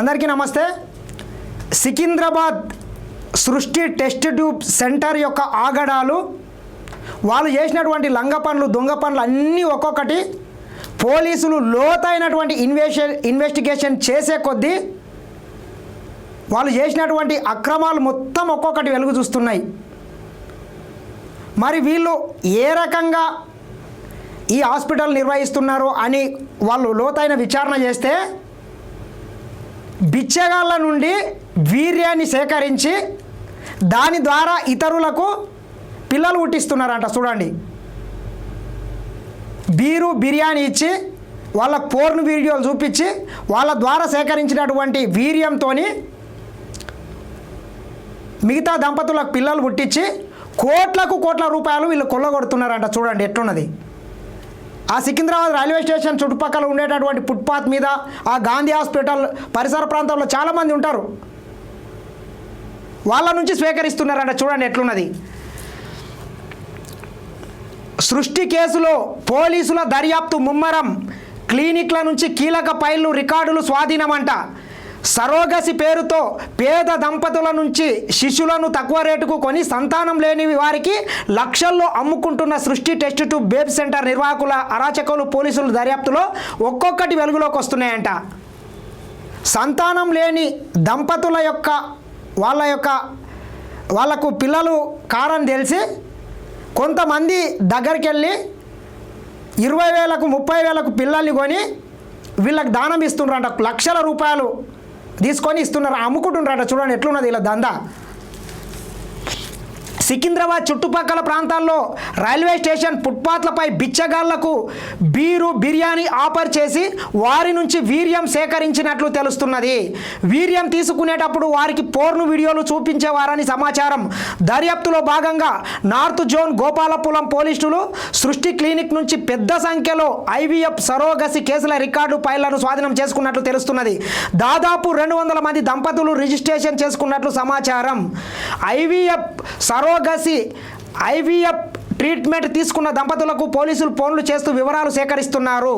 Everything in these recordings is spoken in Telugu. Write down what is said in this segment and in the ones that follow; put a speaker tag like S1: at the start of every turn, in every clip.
S1: అందరికీ నమస్తే. సికింద్రాబాద్ సృష్టి టెస్ట్ ట్యూబ్ సెంటర్ యొక్క ఆగడాలు వాళ్ళు చేసినటువంటి లంగ పనులు దొంగ పనులు అన్నీ ఒక్కొక్కటి పోలీసులు లోతైనటువంటి ఇన్వెస్టి ఇన్వెస్టిగేషన్ చేసే కొద్దీ వాళ్ళు చేసినటువంటి అక్రమాలు మొత్తం ఒక్కొక్కటి వెలుగు చూస్తున్నాయి. మరి వీళ్ళు ఏ రకంగా ఈ హాస్పిటల్ నిర్వహిస్తున్నారు అని వాళ్ళు లోతైన విచారణ చేస్తే బిచ్చగాళ్ళ నుండి వీర్యాన్ని సేకరించి దాని ద్వారా ఇతరులకు పిల్లలు పుట్టిస్తున్నారంట. చూడండి. బీరు బిర్యానీ ఇచ్చి వాళ్ళ పోర్న్ వీడియోలు చూపించి వాళ్ళ ద్వారా సేకరించినటువంటి వీర్యంతో మిగతా దంపతులకు పిల్లలు పుట్టించి కోట్లకు కోట్ల రూపాయలు వీళ్ళు కొల్లగొడుతున్నారంట. చూడండి ఎట్లున్నది. ఆ సికింద్రాబాద్ రైల్వే స్టేషన్ చుట్టుపక్కల ఉండేటటువంటి ఫుట్పాత్ మీద ఆ గాంధీ హాస్పిటల్ పరిసర ప్రాంతాల్లో చాలామంది ఉంటారు. వాళ్ళ నుంచి స్వీకరిస్తున్నారంట చూడండి ఎట్లున్నది. సృష్టి కేసులో పోలీసుల దర్యాప్తు ముమ్మరం. క్లినిక్ల నుంచి కీలక ఫైళ్ళు రికార్డులు స్వాధీనమంట. సరోగసి పేరుతో పేద దంపతుల నుంచి శిశులను తక్కువ రేటుకు కొని సంతానం లేని వారికి లక్షల్లో అమ్ముకుంటున్న సృష్టి టెస్ట్ టు బేబ్ సెంటర్ నిర్వాహకుల అరాచకులు పోలీసుల దర్యాప్తులో ఒక్కొక్కటి వెలుగులోకి వస్తున్నాయంట. సంతానం లేని దంపతుల యొక్క వాళ్ళ యొక్క వాళ్ళకు పిల్లలు కారని తెలిసి కొంతమంది దగ్గరికి వెళ్ళి ఇరవై వేలకు ముప్పై వేలకు పిల్లల్ని కొని వీళ్ళకి దానం ఇస్తుండ్రంట. లక్షల రూపాయలు తీసుకొని ఇస్తున్నారు. అమ్ముకుంటున్నారట. చూడండి ఎట్లున్నది ఇలా దందా. సికింద్రాబాద్ చుట్టుపక్కల ప్రాంతాల్లో రైల్వే స్టేషన్ ఫుట్పాత్లపై బిచ్చగాళ్ళకు బీరు బిర్యానీ ఆఫర్ చేసి వారి నుంచి వీర్యం సేకరించినట్లు తెలుస్తున్నది. వీర్యం తీసుకునేటప్పుడు వారికి పోర్ను వీడియోలు చూపించేవారని సమాచారం. దర్యాప్తులో భాగంగా నార్త్ జోన్ గోపాలపురం పోలీసులు సృష్టి క్లినిక్ నుంచి పెద్ద సంఖ్యలో ఐవీఎఫ్ సరోగసి కేసుల రికార్డు ఫైళ్ళను స్వాధీనం చేసుకున్నట్లు తెలుస్తున్నది. దాదాపు రెండు వందల మంది దంపతులు రిజిస్ట్రేషన్ చేసుకున్నట్లు సమాచారం. ఐవీఎఫ్ సరోగసి ఐవీఎఫ్ ట్రీట్మెంట్ తీసుకున్న దంపతులకు పోలీసులు ఫోన్లు చేస్తూ వివరాలు సేకరిస్తున్నారు.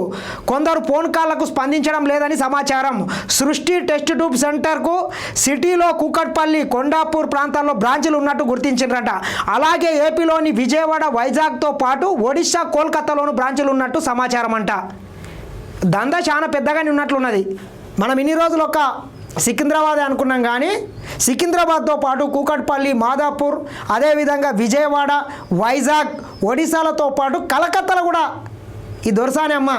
S1: కొందరు ఫోన్ కాళ్ళకు స్పందించడం లేదని సమాచారం. సృష్టి టెస్ట్ ట్యూబ్ సెంటర్కు సిటీలో కూకట్పల్లి కొండాపూర్ ప్రాంతాల్లో బ్రాంచులు ఉన్నట్టు గుర్తించారట అలాగే ఏపీలోని విజయవాడ వైజాగ్తో పాటు ఒడిశా కోల్కతాలోను బ్రాంచ్లు ఉన్నట్టు సమాచారం అంట దందా చాలా పెద్దగానే ఉన్నట్లున్నది. మనం ఇన్ని రోజులు ఒక సికింద్రాబాద్ అనుకున్నాం కానీ సికింద్రాబాద్తో పాటు కూకట్పల్లి మాదాపూర్ అదేవిధంగా విజయవాడ వైజాగ్ ఒడిశాలతో పాటు కలకత్తాలో కూడా ఈ దొరసాని అమ్మ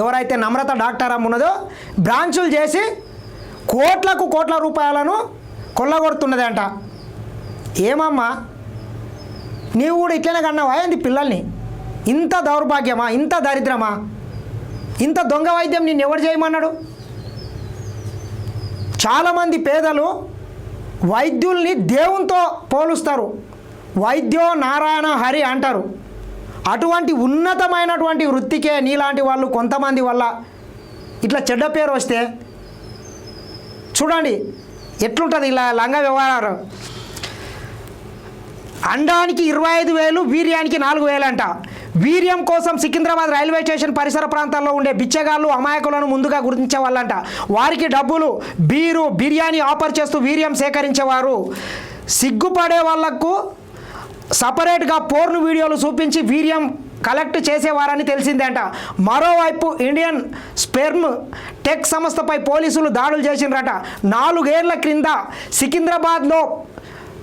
S1: ఎవరైతే నమ్రత డాక్టర్ అమ్మ ఉన్నదో బ్రాంచులు చేసి కోట్లకు కోట్ల రూపాయలను కొల్లగొడుతున్నది అంట. ఏమమ్మా? నీవు కూడా ఇట్లనే కన్నావా? ఏంది పిల్లల్ని? ఇంత దౌర్భాగ్యమా? ఇంత దరిద్రమా? ఇంత దొంగ వైద్యం నిన్ను ఎవరు చేయమన్నాడు? చాలామంది పేదలు వైద్యుల్ని దేవునితో పోలుస్తారు. వైద్యో నారాయణ హరి అంటారు. అటువంటి ఉన్నతమైనటువంటి వృత్తికే నీలాంటి వాళ్ళు కొంతమంది వల్ల ఇట్లా చెడ్డ పేరు వస్తే చూడండి ఎట్లుంటుంది ఇలా లంగ వ్యవహారం. అండానికి ఇరవై ఐదు వేలు వీర్యానికి నాలుగు వేలు అంట వీర్యం కోసం సికింద్రాబాద్ రైల్వే స్టేషన్ పరిసర ప్రాంతాల్లో ఉండే బిచ్చగాళ్ళు అమాయకులను ముందుగా గుర్తించేవాళ్ళంట. వారికి డబ్బులు బీరు బిర్యానీ ఆఫర్ చేస్తూ వీర్యం సేకరించేవారు. సిగ్గుపడే వాళ్ళకు సపరేట్గా పోర్న్ వీడియోలు చూపించి వీర్యం కలెక్ట్ చేసేవారని తెలిసిందంట. మరోవైపు ఇండియన్ స్పెర్మ్ టెక్ సంస్థపై పోలీసులు దాడులు చేసిండ్రట. నాలుగేళ్ళ క్రింద సికింద్రాబాద్లో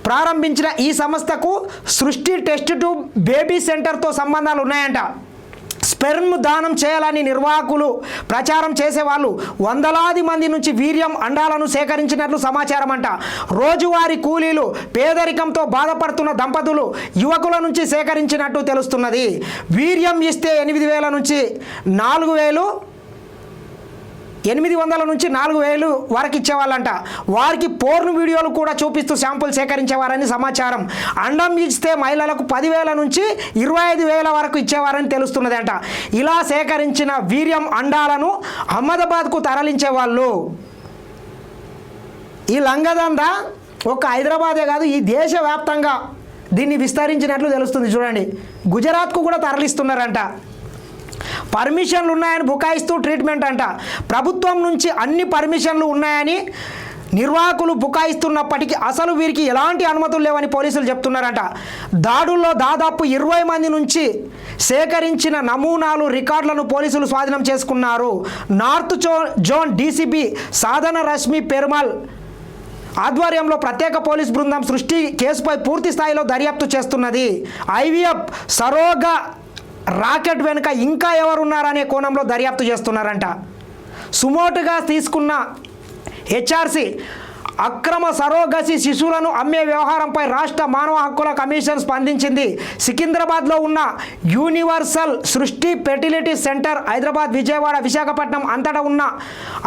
S1: ప్రారంభించిన ఈ సంస్థకు సృష్టి టెస్ట్ టు బేబీ సెంటర్తో సంబంధాలు ఉన్నాయంట. స్పెర్మ్ దానం చేయాలని నిర్వాహకులు ప్రచారం చేసేవాళ్ళు వందలాది మంది నుంచి వీర్యం అండాలను సేకరించినట్లు సమాచారం అంట రోజువారీ కూలీలు పేదరికంతో బాధపడుతున్న దంపతులు యువకుల నుంచి సేకరించినట్టు తెలుస్తున్నది. వీర్యం ఇస్తే ఎనిమిది వేల నుంచి నాలుగు వేలు ఎనిమిది వందల నుంచి నాలుగు వేలు వరకు ఇచ్చేవాళ్ళంట. వారికి పోర్న్ వీడియోలు కూడా చూపిస్తూ శాంపుల్ సేకరించేవారని సమాచారం. అండం ఇస్తే మహిళలకు పదివేల నుంచి ఇరవై ఐదు వేల వరకు ఇచ్చేవారని తెలుస్తున్నది అంట ఇలా సేకరించిన వీర్యం అండాలను అహ్మదాబాద్కు తరలించేవాళ్ళు ఈ లంగదంద ఒక హైదరాబాదే కాదు ఈ దేశవ్యాప్తంగా దీన్ని విస్తరించినట్లు తెలుస్తుంది. చూడండి. గుజరాత్కు కూడా తరలిస్తున్నారంట. పర్మిషన్లు ఉన్నాయని బుకాయిస్తూ ట్రీట్మెంట్ అంట. ప్రభుత్వం నుంచి అన్ని పర్మిషన్లు ఉన్నాయని నిర్వాహకులు బుకాయిస్తున్నప్పటికీ అసలు వీరికి ఎలాంటి అనుమతులు లేవని పోలీసులు చెప్తున్నారంట. దాడుల్లో దాదాపు ఇరవై మంది నుంచి సేకరించిన నమూనాలు రికార్డులను పోలీసులు స్వాధీనం చేసుకున్నారు. నార్త్ జో జోన్ డీసీపీ సాధన రశ్మి పెరుమల్ ఆధ్వర్యంలో ప్రత్యేక పోలీస్ బృందం సృష్టి కేసుపై పూర్తి స్థాయిలో దర్యాప్తు చేస్తున్నది. ఐవీఎఫ్ సరోగా రాకెట్ వెనుక ఇంకా ఎవరున్నారనే కోణంలో దర్యాప్తు చేస్తున్నారంట. సుమోటుగా తీసుకున్న హెచ్ఆర్సి అక్రమ సరోగసి శిశువులను అమ్మే వ్యవహారంపై రాష్ట్ర మానవ హక్కుల కమిషన్ స్పందించింది. సికింద్రాబాద్లో ఉన్న universal Srishti fertility centre Hyderabad Vijayawada Visakhapatnam అంతటా ఉన్న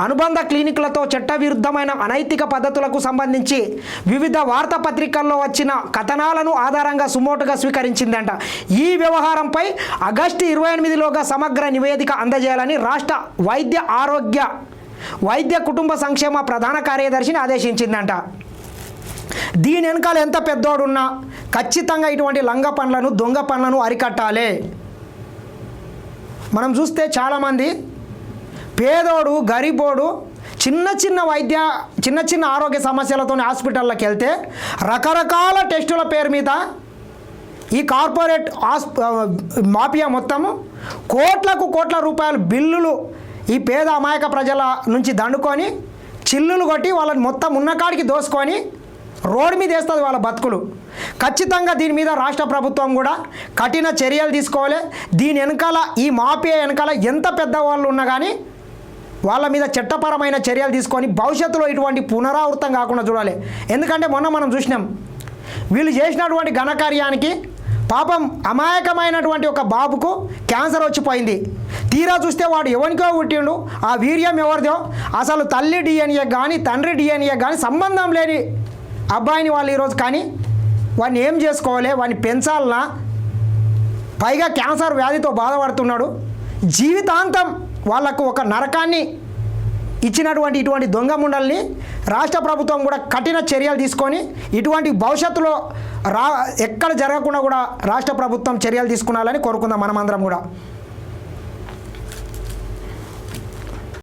S1: అనుబంధ క్లినిక్లతో చట్టవిరుద్ధమైన అనైతిక పద్ధతులకు సంబంధించి వివిధ వార్తాపత్రికల్లో వచ్చిన కథనాలను ఆధారంగా సుమోటుగా స్వీకరించిందంట. ఈ వ్యవహారంపై ఆగస్టు ఇరవై ఎనిమిదిలోగా సమగ్ర నివేదిక అందజేయాలని రాష్ట్ర వైద్య ఆరోగ్య వైద్య కుటుంబ సంక్షేమ ప్రధాన కార్యదర్శిని ఆదేశించిందంట. దీని వెనకాల ఎంత పెద్దోడున్నా ఖచ్చితంగా ఇటువంటి లంగ పనులను దొంగ పనులను అరికట్టాలి. మనం చూస్తే చాలామంది పేదోడు గరీబోడు చిన్న చిన్న వైద్య చిన్న చిన్న ఆరోగ్య సమస్యలతో హాస్పిటల్లోకి వెళ్తే రకరకాల టెస్టుల పేరు మీద ఈ కార్పొరేట్ హాస్ మాఫియా మొత్తము కోట్లకు కోట్ల రూపాయల బిల్లులు ఈ పేద అమాయక ప్రజల నుంచి దండుకొని చిల్లులు కొట్టి వాళ్ళని మొత్తం ఉన్నకాడికి దోసుకొని రోడ్డు మీద వేస్తుంది వాళ్ళ బతుకులు. ఖచ్చితంగా దీని మీద రాష్ట్ర ప్రభుత్వం కూడా కఠిన చర్యలు తీసుకోవాలి. దీని వెనకాల ఈ మాఫియా వెనకాల ఎంత పెద్ద వాళ్ళు ఉన్నా కానీ వాళ్ళ మీద చట్టపరమైన చర్యలు తీసుకొని భవిష్యత్తులో ఇటువంటి పునరావృతం కాకుండా చూడాలి. ఎందుకంటే మొన్న మనం చూసినాం వీళ్ళు చేసినటువంటి ఘనకార్యానికి పాపం అమాయకమైనటువంటి ఒక బాబుకు క్యాన్సర్ వచ్చిపోయింది. తీరా చూస్తే వాడు ఎవరికో పుట్టిండు. ఆ వీర్యం ఎవరిదో? అసలు తల్లి డిఎన్ఏ కానీ తండ్రి డిఎన్ఏ కానీ సంబంధం లేని అబ్బాయిని వాళ్ళు ఈరోజు కానీ వాడిని ఏం చేసుకోవాలి? వాడిని పెంచాలనా? పైగా క్యాన్సర్ వ్యాధితో బాధపడుతున్నాడు. జీవితాంతం వాళ్ళకు ఒక నరకాన్ని ఇచ్చినటువంటి ఇటువంటి దొంగ ముండల్ని రాష్ట్ర ప్రభుత్వం కూడా కఠిన చర్యలు తీసుకొని ఇటువంటి భవిష్యత్తులో రా ఎక్కడ జరగకుండా కూడా రాష్ట్ర ప్రభుత్వం చర్యలు తీసుకున్నాలని కోరుకుందాం మనమందరం కూడా.